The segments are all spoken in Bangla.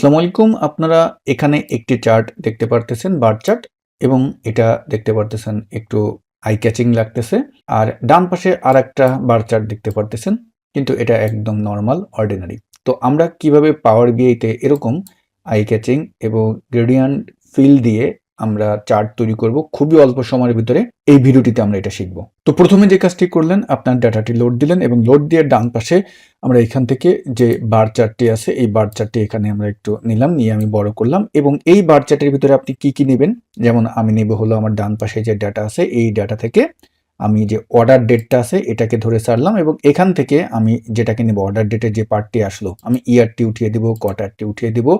আসসালামু আলাইকুম। আপনারা এখানে একটি চার্ট দেখতে পারতেছেন, বার চার্ট, এবং এটা দেখতে পারতেছেন একটু আই ক্যাচিং লাগতেছে। আর ডান পাশে আর একটা বার চার্ট দেখতে পারতেছেন, কিন্তু এটা একদম নর্মাল অর্ডিনারি তো আমরা কীভাবে পাওয়ার বিআইতে এরকম আই ক্যাচিং এবং গ্রেডিয়ান্ট ফিল দিয়ে আমরা চার্ট তৈরি করব খুবই অল্প সময়ের ভিতরে। এই ভিডিওটিতে আমরা এটা শিখব। তো প্রথমে যে কাজটি করলেন, আপনার ডাটাটি লোড দিলেন এবং লোড দিয়ে ডান পাশে আমরা এখান থেকে যে বার চার্টটি আছে, এই বার চার্টটি এখানে আমরা একটু নিলাম, নিয়ে আমি বড় করলাম এবং এই বার চার্টের ভিতরে আপনি কি কি নেবেন? যেমন আমি নেব হলো আমার ডান পাশে যে ডাটা আছে, এই ডাটা থেকে আমি যে অর্ডার ডেটটা আছে, এটাকে ধরে সারলাম এবং এখান থেকে আমি যেটাকে নেব অর্ডার ডেটের যে পার্টটি আসলো, আমি ইয়ারটি উঠিয়ে দেবো কোয়ার্টারটি উঠিয়ে দেবো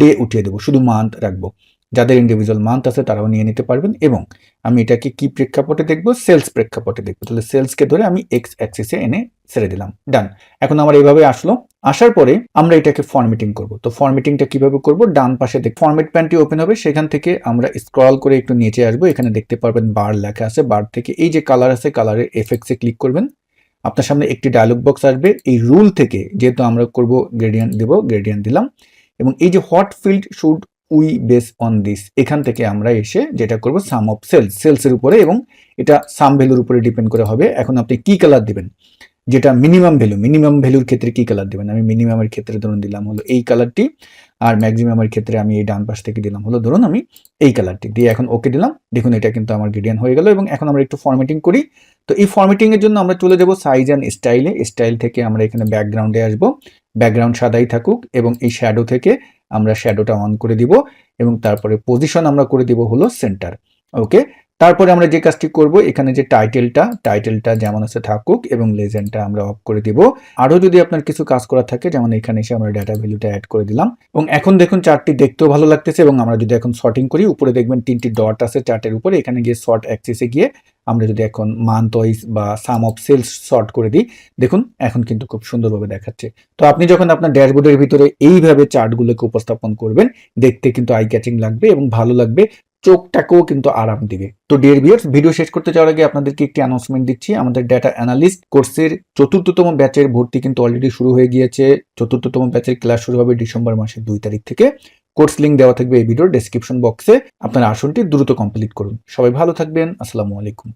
ডে উঠিয়ে দেবো, শুধু মান্থ রাখব। যাদের ইন্ডিভিজুয়াল মান্থ আছে তারাও নিয়ে নিতে পারবেন এবং আমি এটাকে কি প্রেক্ষাপটে দেখব? সেলস প্রেক্ষাপটে দেখব। তাহলে সেলসকে ধরে আমি এক্স অ্যাক্সিসে এনে ছেড়ে দিলাম। ডান এখন আমার এইভাবে আসলো। আসার পরে আমরা এটাকে ফরম্যাটিং করব। তো ফরম্যাটিংটা কীভাবে করব? ডান পাশে দেখ ফরম্যাট প্যানটি ওপেন হবে। সেখান থেকে আমরা স্ক্রল করে একটু নিচে আসব। এখানে দেখতে পারবেন বার লেখা আছে। বার থেকে এই যে কালার আছে কালারের এফেক্টসে ক্লিক করবেন। আপনার সামনে একটি ডায়লগ বক্স আসবে। এই রুল থেকে যেহেতু আমরা করব গ্রেডিয়েন্ট দেব গ্রেডিয়েন্ট দিলাম। এবং এই যে hot field should we base on this এখান থেকে আমরা এসে যেটা করব সাম অফ সেলস সেলসের উপরে এবং এটা সাম ভ্যালুর উপরে ডিপেন্ড করে হবে। এখন আপনি কি কালার দিবেন? যেটা মিনিমাম ভ্যালু মিনিমাম ভ্যালুর ক্ষেত্রে কি কালার দেবেন? আমি মিনিমামের ক্ষেত্রে ধরুন দিলাম হলো এই কালারটি আর ম্যাক্সিমামের ক্ষেত্রে আমি এই ডান পাশ থেকে দিলাম হলো ধরুন আমি এই কালারটি দিয়ে এখন ওকে দিলাম। দেখুন এটা কিন্তু আমার গ্রেডিয়ান হয়ে গেল এবং এখন আমরা একটু ফর্মেটিং করি। তো এই ফর্মেটিংয়ের জন্য আমরা চলে যাব সাইজ অ্যান্ড স্টাইলে স্টাইল থেকে আমরা এখানে ব্যাকগ্রাউন্ডে আসব। ব্যাকগ্রাউন্ড সাদাই থাকুক এবং এই শ্যাডো থেকে আমরা শ্যাডোটা অন করে দিব এবং তারপরে পজিশন আমরা করে দিব হলো সেন্টার ওকে তারপরে আমরা যে কাজটি করব, এখানে যে টাইটেলটা টাইটেলটা যেমন আছে থাকুক এবং লেজেন্ডটা আমরা অফ করে দিব। আরও যদি আপনার কিছু কাজ করা থাকে, যেমন এখানে এসে আমরা ডাটা ভ্যালুটা অ্যাড করে দিলাম। এবং এখন দেখুন চার্টটি দেখতেও ভালো লাগতেছে এবং আমরা যদি এখন শর্টিং করি, উপরে দেখবেন তিনটি ডট আছে চার্টের উপরে, এখানে গিয়ে শর্ট অ্যাক্সিসে গিয়ে আমরা যদি এখন মান্থ ওয়াইজ বা সাম অফ সেলস শর্ট করে দিই, দেখুন এখন কিন্তু খুব সুন্দরভাবে দেখাচ্ছে। তো আপনি যখন আপনার ড্যাশবোর্ডের ভিতরে এইভাবে চার্টগুলোকে উপস্থাপন করবেন, দেখতে কিন্তু আই ক্যাচিং লাগবে এবং ভালো লাগবে। চোখটাকেও কিন্তু আরাম দিবে। তো ডিয়ার বিয়ার্স ভিডিও শেষ করতে যাওয়ার আগে আপনাদেরকে একটি অ্যানাউন্সমেন্ট দিচ্ছি। আমাদের ডেটা অ্যানালিস্ট কোর্সের চতুর্থতম ব্যাচের ভর্তি কিন্তু অলরেডি শুরু হয়ে গিয়েছে। চতুর্থতম ব্যাচের ক্লাস শুরু হবে ডিসেম্বর মাসের দুই তারিখ থেকে। কোর্স লিঙ্ক দেওয়া থাকবে এই ভিডিওর ডেসক্রিপশন বক্সে আপনার আসনটি দ্রুত কমপ্লিট করুন। সবাই ভালো থাকবেন। আসসালামু আলাইকুম।